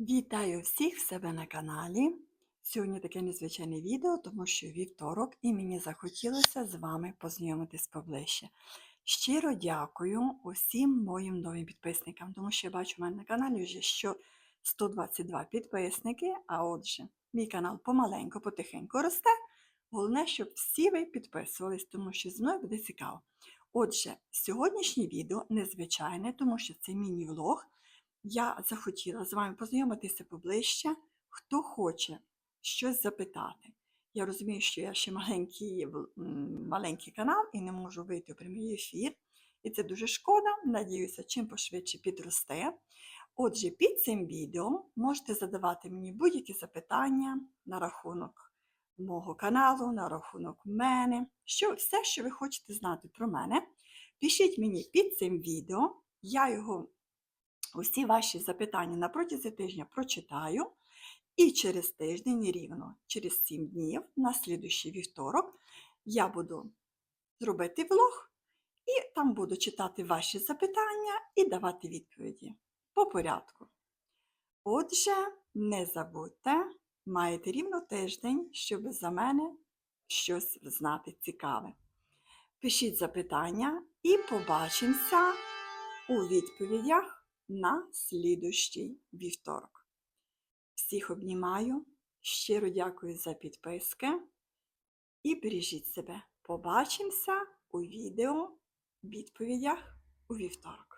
Вітаю всіх в себе на каналі. Сьогодні таке незвичайне відео, тому що вівторок і мені захотілося з вами познайомитись поближче. Щиро дякую усім моїм новим підписникам, тому що я бачу в мене на каналі вже що 122 підписники, а отже, мій канал помаленьку, потихеньку росте. Головне, щоб всі ви підписувались, тому що зі мною буде цікаво. Отже, сьогоднішнє відео незвичайне, тому що це міні-влог. Я захотіла з вами познайомитися поближче, хто хоче щось запитати. Я розумію, що я ще маленький, маленький канал і не можу вийти у прямий ефір. І це дуже шкода. Надіюся, чим пошвидше підросте. Отже, під цим відео можете задавати мені будь-які запитання на рахунок мого каналу, на рахунок мене, що, все, що ви хочете знати про мене. Пишіть мені під цим відео, я його усі ваші запитання на протязі тижня прочитаю. І через тиждень рівно, через 7 днів, на слідуючий вівторок, я буду зробити влог, і там буду читати ваші запитання і давати відповіді по порядку. Отже, не забудьте, маєте рівно тиждень, щоб за мене щось знати цікаве. Пишіть запитання і побачимося у відповідях на слідущий вівторок. Всіх обнімаю, щиро дякую за підписки і бережіть себе. Побачимося у відео відповідях у вівторок.